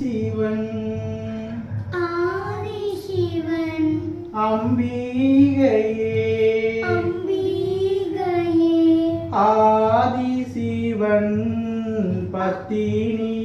சிவன். ஆதிசிவன். அம்பிகையே. அம்பிகையே. ஆதிசிவன் பத்தினியே ஆதிசிவன்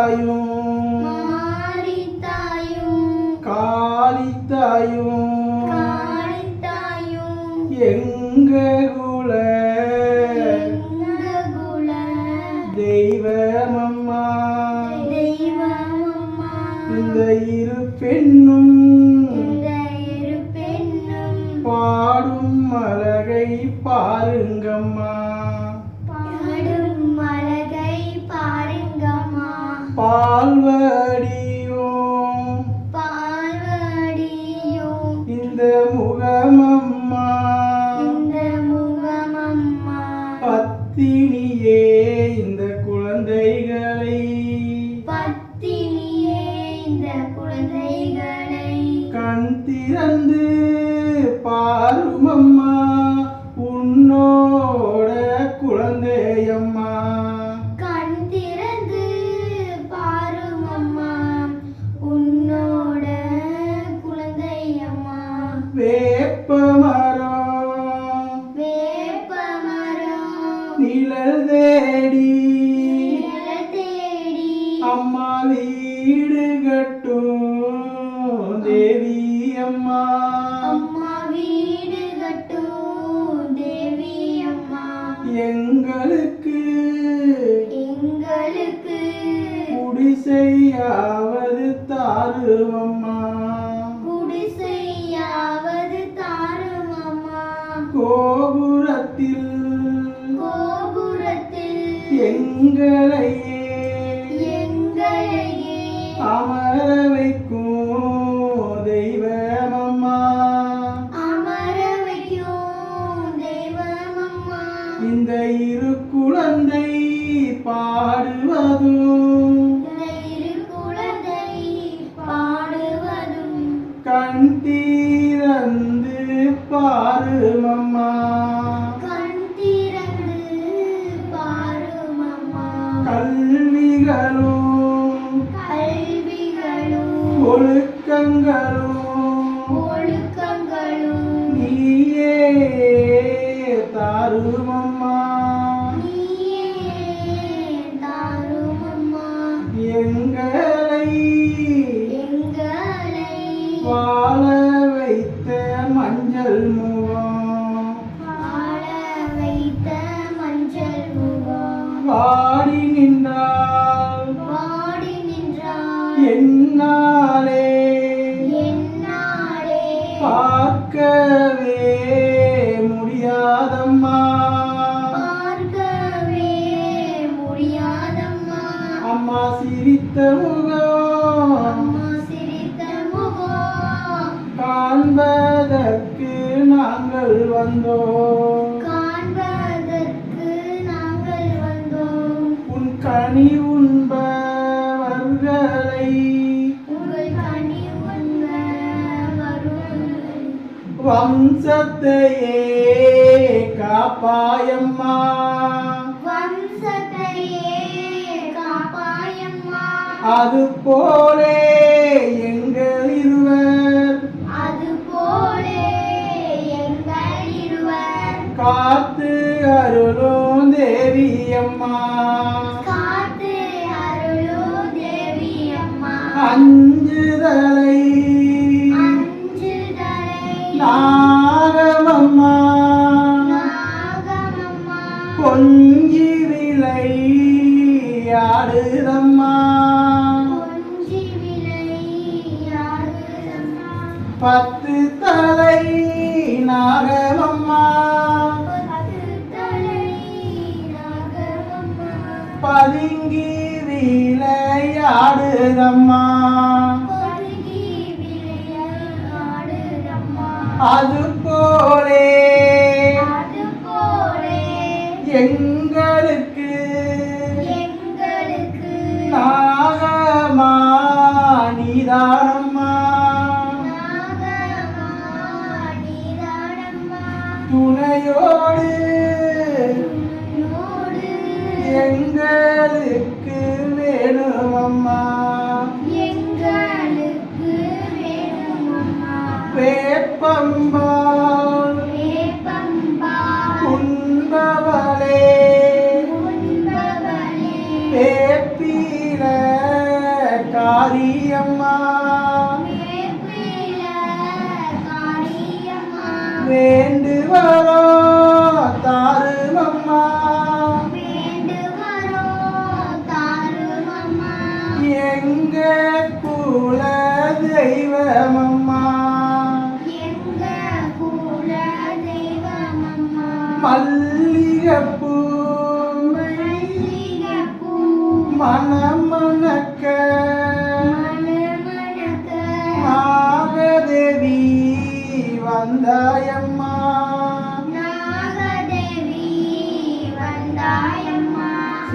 தாயும் காளித்தாயும் காளி தாயும் எங்க குல? தெய்வமம்மா. இந்த இரு பெண்ணும் இந்த இரு பெண்ணும். பாடும் அழகை பாருங்கம்மா. Yaşayamam தேவி அம்மா. அம்மா வீடு கட்டும் தேவி அம்மா. எங்களுக்கு எங்களுக்கு குடிசையாவது தாருவம்மா. குடிசையாவது தாரும் அம்மா கோபுரத்தில் கோபுரத்தில் எங்களையே வாடி நின்றால் வாடி நின்றாள் என்னாலே என்னாலே பார்க்கவே முடியாதம்மா. பார்க்கவே முடியாதம்மா. அம்மா சிரித்த முகம் அம்மா சிரித்த முகம். காண்பதற்கு நாங்கள் வந்தோம். வம்சத்தையே காப்பாயம்மா. வம்சத்தையே காப்பாயம்மா. அது போலே எங்கள் இருவர். அதுபோலே எங்கள் இருவர். காத்து அருளும் தேவி பத்து தலை நாகமம்மா. பதுங்கி விளையாடுதம்மா அது போலே எங்களுக்கு நாகமா நிதானம் துணையோடு எங்களுக்கு வேணும் அம்மா வேப்பம்பாள் உண்பவளே. வேப்பீர காரியம்மா. வேண்டுவரோ எங்கே குல தெய்வமம்மா மல்லிகப்பூ. மல்லிகப்பூ. மனம்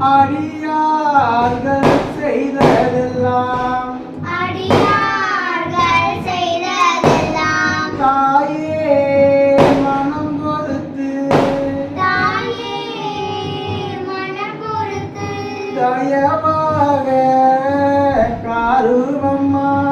அடியார்கள் செய்ததெல்லாம் அடியார்கள் செய்ததெல்லாம். தாயே மனம் பொறுத்து. தாயே மனம் பொறுத்து. தயவாக காருவம்மா.